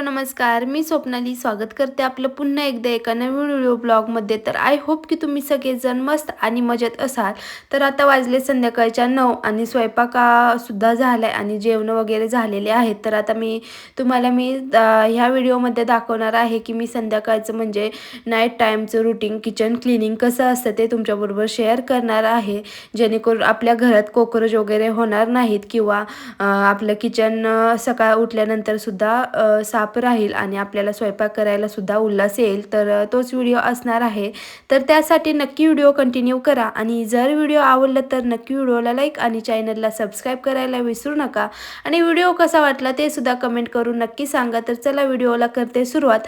Hello नमस्कार. मी स्वप्नाली स्वागत करते आपलं पुन्हा एकदा एका नवीन व्हिडिओ ब्लॉगमध्ये. तर आय होप की तुम्ही सगळेजण मस्त आणि मजेत असाल. तर आता वाजले संध्याकाळच्या नऊ आणि स्वयंपाकासुद्धा झाला आहे आणि जेवणं वगैरे झालेले आहेत. तर आता मी तुम्हाला मी ह्या व्हिडिओमध्ये दाखवणार आहे की मी संध्याकाळचं म्हणजे नाईट टाईमचं रुटीन किचन क्लिनिंग कसं असतं ते तुमच्याबरोबर शेअर करणार आहे. जेणेकरून आपल्या घरात कोकरोच वगैरे होणार नाहीत किंवा आपलं किचन सकाळ उठल्यानंतरसुद्धा साफ अ, राहील आणि आपल्याला स्वयंपाक करायला सुद्धा उल्हास येईल तर तोच व्हिडिओ असणार आहे. तर त्यासाठी नक्की व्हिडिओ कंटिन्यू करा आणि जर व्हिडिओ आवडला तर नक्की व्हिडिओला लाईक आणि चॅनलला सबस्क्राईब करायला विसरू नका. आणि व्हिडिओ कसा वाटला ते सुद्धा कमेंट करून नक्की सांगा. तर चला व्हिडिओला करते सुरुवात.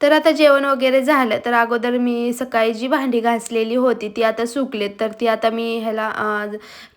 तर आता जेवण वगैरे झालं तर अगोदर मी सकाळी जी भांडी घासलेली होती ती आता सुकलेत. तर ती आता मी ह्याला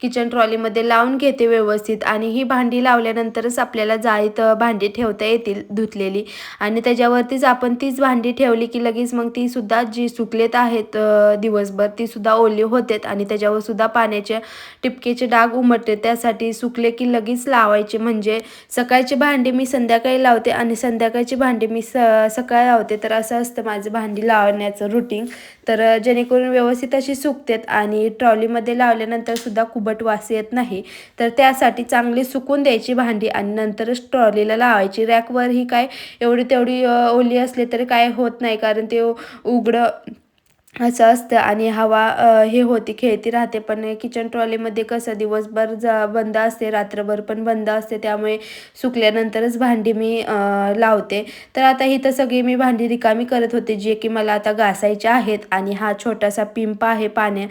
किचन ट्रॉलीमध्ये लावून घेते व्यवस्थित आणि ही भांडी लावल्यानंतरच आपल्याला जाळीत भांडी ठेवता येतील धुतलेली. आणि त्याच्यावरतीच आपण तीच भांडी ठेवली की लगेच मग ती सुद्धा जी सुकलेत आहेत दिवसभर ती सुद्धा ओली होतेत आणि त्याच्यावर सुद्धा पाण्याचे टिपकेचे डाग उमटते त्यासाठी सुकले की लगेच लावायचे. म्हणजे सकाळची भांडी मी संध्याकाळी लावते आणि संध्याकाळची भांडी मी स सकाळी लावते. तर असं असतं माझं भांडी लावण्याचं रुटीन तर जेणेकरून व्यवस्थित अशी सुकतेत आणि ट्रॉलीमध्ये लावल्यानंतर सुद्धा कुबट वास येत नाही. तर त्यासाठी चांगली सुकून द्यायची भांडी आणि नंतरच ट्रॉलीला लावायची. रॅकवर ही काय एवढी तेवढी ओली असली तरी काय होत नाही कारण ते उघडं असं असतं आणि हवा हे होती खेळती राहते. पण किचन ट्रॉलीमध्ये कसं दिवसभर जा बंद असते रात्रभर पण बंद असते. त्यामुळे सुकल्यानंतरच भांडी मी लावते. तर आता इथं सगळी मी भांडी रिकामी करत होते जे की मला आता घासायचे आहेत. आणि हा छोटासा पिंप आहे पाण्या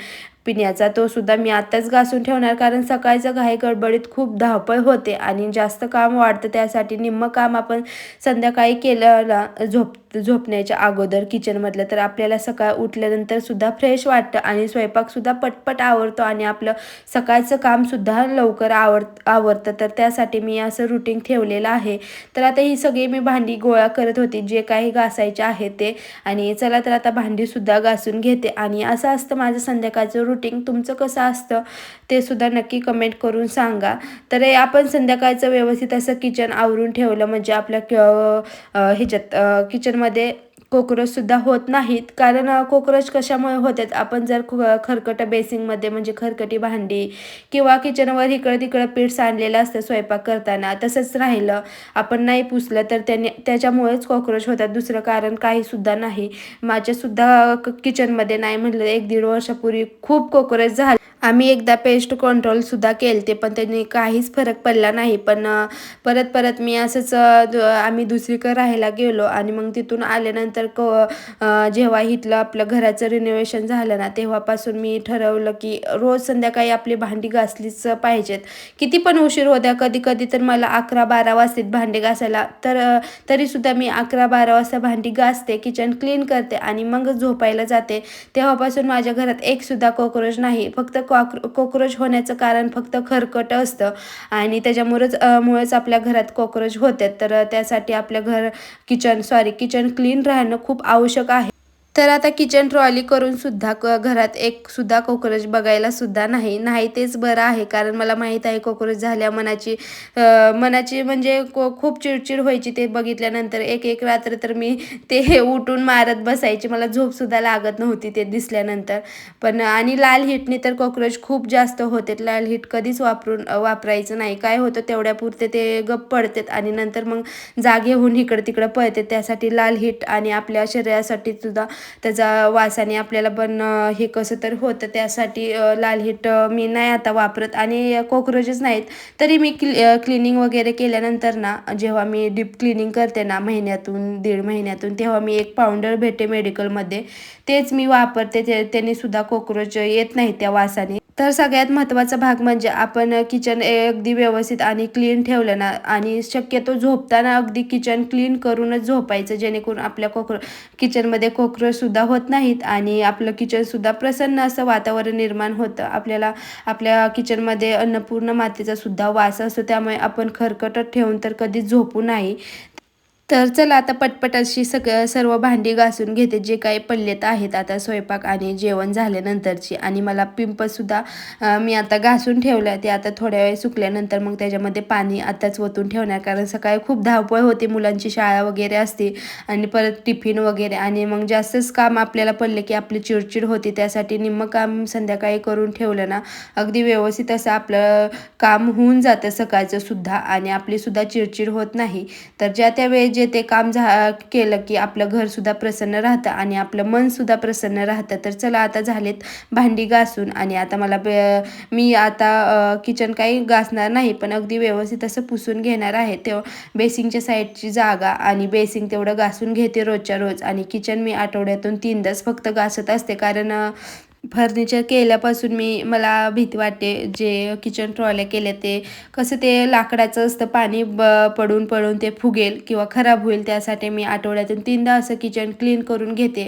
पिण्याचा. तो सुद्धा मी आत्ताच घासून ठेवणार कारण सकाळचं घाई गडबडीत खूप धावपळ होते. आणि जास्त काम वाढतं त्यासाठी निम्मं काम आपण संध्याकाळी केलं झोप झोपण्याच्या अगोदर किचनमधलं तर आपल्याला सकाळ उठल्यानंतर सुद्धा फ्रेश वाटतं आणि स्वयंपाकसुद्धा पटपट आवडतो आणि आपलं सकाळचं कामसुद्धा लवकर आवड आवडतं तर त्यासाठी मी असं रुटीन ठेवलेलं आहे. तर आता ही सगळी मी भांडी गोळा करत होती. जे काही घासायचे आहे ते. आणि चला तर आता भांडीसुद्धा घासून घेते. आणि असं असतं माझं संध्याकाळचं रुटीन तुमचं कसं असतं ते सुद्धा नक्की कमेंट करून सांगा. तर हे आपण संध्याकाळचं व्यवस्थित असं किचन आवरून ठेवलं. म्हणजे आपल्या क ह्याच्यात किचन किचनमध्ये कोक्रोचसुद्धा होत नाहीत. कारण कोक्रोच कशामुळे होतात? आपण जर खरकट खरकटं बेसिंगमध्ये म्हणजे खरकटी भांडी किंवा किचनवर इकडं तिकडं पीठ सांडलेलं असतं स्वयंपाक करताना तसंच राहिलं. आपण नाही पुसलं तर त्याने त्याच्यामुळेच कॉक्रोच होतात. दुसरं कारण काहीसुद्धा नाही. माझ्यासुद्धा क किचनमध्ये नाही म्हटलं एक दीड वर्षापूर्वी खूप कॉक्रोच झाले. आम्ही एकदा पेस्ट कंट्रोलसुद्धा केले ते पण त्यांनी काहीच फरक पडला नाही. पण परत परत मी असंच आम्ही दुसरीकडे राहायला गेलो आणि मग तिथून आल्यानंतर क जेव्हा इथलं आपलं घराचं रिनोव्हेशन झालं ना तेव्हापासून मी ठरवलं की रोज संध्याकाळी आपली भांडी घासलीच पाहिजेत. किती पण उशीर होत्या कधी कधी तर मला अकरा बारा वाजतात भांडी घासायला. तर तरीसुद्धा मी अकरा बारा वाजता भांडी घासते किचन क्लीन करते आणि मग झोपायला जाते. तेव्हापासून माझ्या घरात एकसुद्धा कॉक्रोच नाही. फक्त कॉक्रो कॉक्रोच होण्याचं कारण फक्त खरकट असतं. आणि त्याच्यामुळेच मुळेच आपल्या घरात कॉक्रोच होतात. तर त्यासाठी आपल्या घर किचन सॉरी किचन क्लीन राहणं खूप आवश्यक आहे. तर आता किचन ट्रॉली करून सुद्धा क घरात एक सुद्धा कॉक्रोच बघायला सुद्धा नाही. नाही तेच बरं आहे कारण मला माहीत आहे कॉक्रोच झाल्या मनाची मनाची म्हणजे को खूप चिडचिड व्हायची ते बघितल्यानंतर. एक एक रात्र तर मी ते उठून मारत बसायची. मला झोपसुद्धा लागत नव्हती ते दिसल्यानंतर. पण आणि लाल हिटने तर कॉक्रोच खूप जास्त होते. लाल हिट कधीच वापरून वापरायचं नाही. काय होतं तेवढ्यापुरते ते गप पडतात आणि नंतर मग जागे होऊन इकडं तिकडं पळतात. त्यासाठी लाल हिट आणि आपल्या शरीरासाठी सुद्धा त्याचा वासाने आपल्याला पण हे कसं तर होतं त्यासाठी लाल हिट मी नाही आता वापरत आणि कॉक्रोचेस नाहीत. तरी मी क्लि क्लिनिंग वगैरे केल्यानंतर ना जेव्हा मी डीप क्लिनिंग करते ना महिन्यातून दीड महिन्यातून तेव्हा मी एक पावडर भेटे मेडिकलमध्ये. तेच मी वापरते ते त्यांनीसुद्धा कॉक्रोच येत नाही त्या वासाने. तर सगळ्यात महत्त्वाचा भाग म्हणजे आपण किचन अगदी व्यवस्थित आणि क्लीन ठेवलं ना आणि शक्यतो झोपताना अगदी किचन क्लीन करूनच झोपायचं जेणेकरून आपल्या कोक्रो किचनमध्ये कोक्रोचसुद्धा होत नाहीत आणि आपलं किचनसुद्धा प्रसन्न असं वातावरण निर्माण होतं. आपल्याला आपल्या किचनमध्ये अन्नपूर्ण मातीचासुद्धा वास असतो त्यामुळे आपण खरकटत ठेवून तर कधीच झोपू नाही. तर चला आता पटपट अशी सगळं सर्व भांडी घासून घेते. जे काही पडलेत आहेत आता स्वयंपाक आणि जेवण झाल्यानंतरची. आणि मला पिंपसुद्धा मी आता घासून ठेवलं ते आता थोड्या वेळ सुकल्यानंतर मग त्याच्यामध्ये पाणी आताच ओतून ठेवणार. कारण सकाळी खूप धावपळ होते. मुलांची शाळा वगैरे असते. आणि परत टिफिन वगैरे. आणि मग जास्तच काम आपल्याला पडले की आपली चिडचिड होते. त्यासाठी निम्म काम संध्याकाळी करून ठेवलं ना अगदी व्यवस्थित असं आपलं काम होऊन जातं सकाळचं सुद्धा. आणि आपलीसुद्धा चिडचिड होत नाही. तर ज्या त्या वेळेस जे ते काम झा केलं की आपलं घरसुद्धा प्रसन्न राहतं आणि आपलं मनसुद्धा प्रसन्न राहतं. तर चला आता झालेत भांडी घासून आणि आता मला मी आता किचन काही घासणार नाही पण अगदी व्यवस्थित असं पुसून घेणार आहे. तेव्हा बेसिंगच्या साईडची जागा आणि बेसिंग तेवढं घासून घेते रोजच्या रोज. आणि किचन मी आठवड्यातून तीनदाच फक्त घासत असते. कारण फर्निचर केल्यापासून मी मला भीती वाटते जे किचन ट्रॉल्या केले ते कसं ते लाकडाचं असतं पाणी ब पडून पडून ते फुगेल किंवा खराब होईल. त्यासाठी मी आठवड्यातून तीनदा असं किचन क्लीन करून घेते.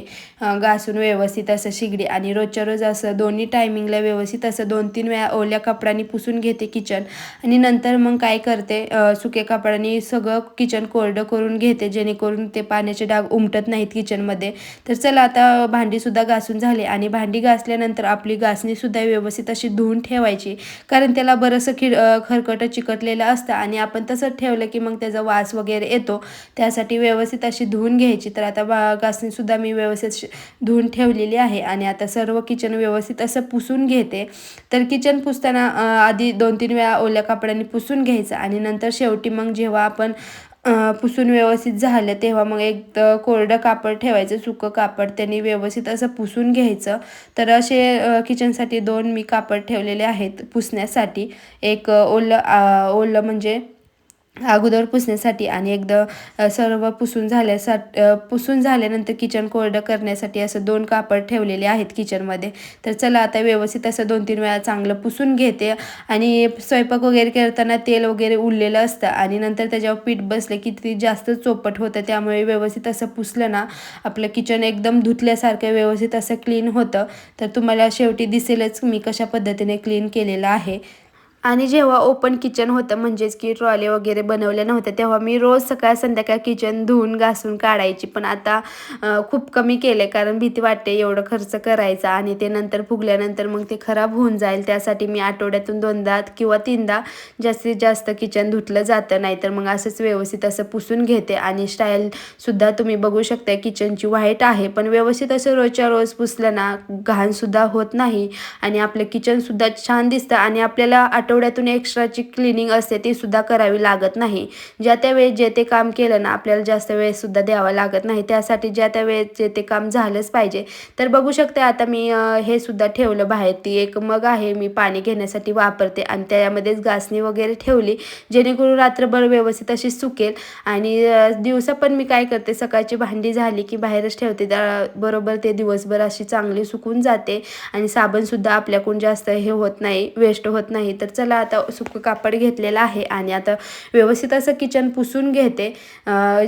घासून व्यवस्थित असं शिगडी आणि रोजच्या रोज असं दोन्ही टायमिंगला व्यवस्थित असं दोन तीन वेळा ओल्या कपड्यांनी पुसून घेते किचन आणि नंतर मग काय करते सुके सुक्या कपड्यांनी सगळं किचन कोरडं करून घेते जेणेकरून ते पाण्याचे डाग उमटत नाहीत किचनमध्ये तर चला आता भांडीसुद्धा घासून झाले आणि भांडी घास घासल्यानंतर आपली घासणीसुद्धा व्यवस्थित अशी धुवून ठेवायची. कारण त्याला बरंचसं खिड अं, खरकटं चिकटलेलं असतं आणि आपण तसंच ठेवलं की मग त्याचा वास वगैरे येतो. त्यासाठी व्यवस्थित अशी धुवून घ्यायची. तर आता बा घासणीसुद्धा मी व्यवस्थित श- धुवून ठेवलेली आहे आणि आता सर्व किचन व्यवस्थित असं पुसून घेते. तर किचन पुसताना आधी दोन तीन वेळा ओल्या कपड्यांनी पुसून घ्यायचं आणि नंतर शेवटी मग जेव्हा आपण पुसून व्यवस्थित झालं तेव्हा मग एक कोरडं कापड ठेवायचं सुकं कापड त्यांनी व्यवस्थित असं पुसून घ्यायचं. तर असे किचनसाठी दोन मी कापड ठेवलेले आहेत पुसण्यासाठी. एक ओलं ओलं म्हणजे अगोदर पुसण्यासाठी आणि एकदा सर्व पुसून झाल्यासाठी पुसून झाल्यानंतर किचन कोरडं करण्यासाठी असं दोन कापड ठेवलेले आहेत किचनमध्ये तर चला आता व्यवस्थित असं दोन तीन वेळा चांगलं पुसून घेते आणि स्वयंपाक वगैरे करताना तेल वगैरे उरलेलं असतं आणि नंतर त्याच्यावर पीठ बसले की ती जास्त चोपट होतं त्यामुळे व्यवस्थित असं पुसलं ना आपलं किचन एकदम धुतल्यासारखं व्यवस्थित असं क्लीन होतं. तर तुम्हाला शेवटी दिसेलच मी कशा पद्धतीने क्लीन केलेलं आहे. आणि जेव्हा ओपन किचन होतं म्हणजेच की ट्रॉले वगैरे बनवल्या नव्हत्या तेव्हा मी रोज सकाळ संध्याकाळ किचन धुवून घासून काढायची. पण आता खूप कमी केले कारण भीती वाटते एवढं खर्च करायचा आणि ते नंतर फुगल्यानंतर मग ते खराब होऊन जाईल. त्यासाठी मी आठवड्यातून दोनदा किंवा तीनदा जास्तीत जास्त किचन धुतलं जातं नाहीतर मग असंच व्यवस्थित असं पुसून घेते. आणि स्टाईलसुद्धा तुम्ही बघू शकता किचनची व्हाईट आहे. पण व्यवस्थित असं रोजच्या रोज पुसलं ना घाणसुद्धा होत नाही. आणि आपलं किचनसुद्धा छान दिसतं आणि आपल्याला आठवड्यातून एक्स्ट्राची क्लिनिंग असते ती सुद्धा करावी लागत नाही. ज्या त्या वेळेस जे ते काम केलं ना आपल्याला जास्त वेळसुद्धा द्यावा लागत नाही. त्यासाठी ज्या त्या वेळेस जे ते काम झालंच पाहिजे. तर बघू शकते आता मी हे सुद्धा ठेवलं बाहेर. ती एक मग आहे मी पाणी घेण्यासाठी वापरते आणि त्यामध्येच घासणी वगैरे ठेवली जेणेकरून रात्रभर व्यवस्थित अशी सुकेल. आणि दिवसा पण मी काय करते सकाळची भांडी झाली की बाहेरच ठेवते. त्या बरोबर ते दिवसभर अशी चांगली सुकून जाते. आणि साबणसुद्धा आपल्याकडून जास्त हे होत नाही वेस्ट होत नाही. तर चला आता सुकं कापड घेतलेलं आहे आणि आता व्यवस्थित असं किचन पुसून घेते.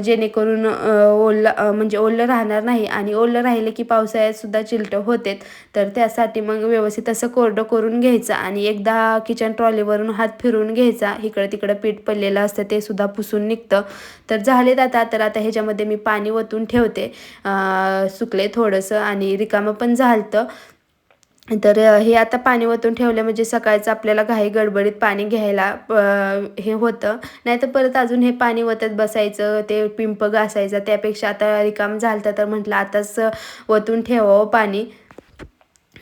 जेणेकरून ओलं म्हणजे ओलं राहणार नाही आणि ओलं राहिलं की पावसाळ्यात सुद्धा चिलटं होते तर त्यासाठी मग व्यवस्थित असं कोरडं करून घ्यायचं आणि एकदा किचन ट्रॉलीवरून हात फिरून घ्यायचा. इकडं तिकडं पीठ पडलेलं असतं ते सुद्धा पुसून निघतं. तर झालेत आता तर आता ह्याच्यामध्ये मी पाणी ओतून ठेवते. सुकले थोडंसं आणि रिकामं पण झालतं. तर हे आता पाणी ओतून ठेवलं म्हणजे सकाळचं आपल्याला घाई गडबडीत पाणी घ्यायला हे होतं. नाही तर परत अजून हे पाणी ओतत बसायचं ते पिंप घासायचं त्यापेक्षा आता रिकाम झालं तर म्हटलं आताच ओतून ठेवावं पाणी.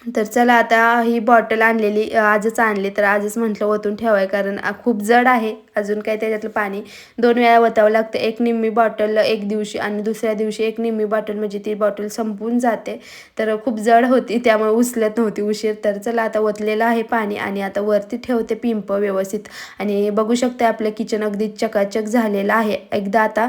तर चला आता ही बॉटल आणलेली आजच आणली. तर आजच म्हटलं ओतून ठेवाय कारण खूप जड आहे. अजून काय त्याच्यातलं पाणी. दोन वेळा ओतावं लागतं. एक निम्मी बॉटल एक दिवशी आणि दुसऱ्या दिवशी एक निम्मी बॉटल म्हणजे ती बॉटल संपून जाते. तर खूप जड होती त्यामुळे उचलत नव्हती उशीर. तर चला आता ओतलेलं आहे पाणी आणि आता वरती ठेवते पिंप व्यवस्थित. आणि बघू शकते आपलं किचन अगदी चकाचक झालेलं आहे. एकदा आता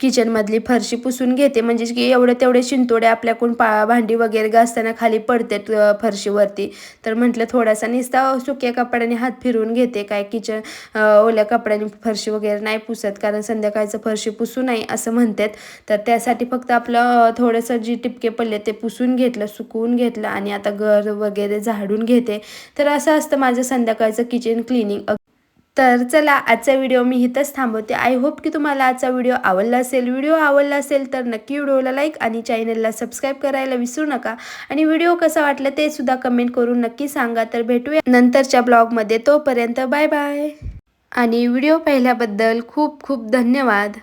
किचनमधली फरशी पुसून घेते. म्हणजे की एवढे तेवढे शिंतोडे आपल्याकडून पा भांडी वगैरे घासताना खाली पडतात फरशीवरती. तर म्हटलं थोडासा निस्ता सुक्या कपड्याने हात फिरवून घेते. काय किचन ओल्या कपड्याने फरशी वगैरे नाही पुसत कारण संध्याकाळचं फरशी पुसू नाही असं म्हणतात. तर त्यासाठी फक्त आपलं थोडंसं जी टिपके पडले ते पुसून घेतलं सुकवून घेतलं आणि आता घर वगैरे झाडून घेते. तर असं असतं माझं संध्याकाळचं किचन क्लिनिंग. तर चला आजचा व्हिडिओ मी इथंच थांबवते. आय होप की तुम्हाला आजचा व्हिडिओ आवडला असेल. व्हिडिओ आवडला असेल तर नक्की व्हिडिओला लाईक आणि चॅनलला सबस्क्राईब करायला विसरू नका. आणि व्हिडिओ कसा वाटला ते सुद्धा कमेंट करून नक्की सांगा. तर भेटूया नंतरच्या ब्लॉगमध्ये तोपर्यंत बाय बाय आणि व्हिडिओ पाहिल्याबद्दल खूप खूप धन्यवाद.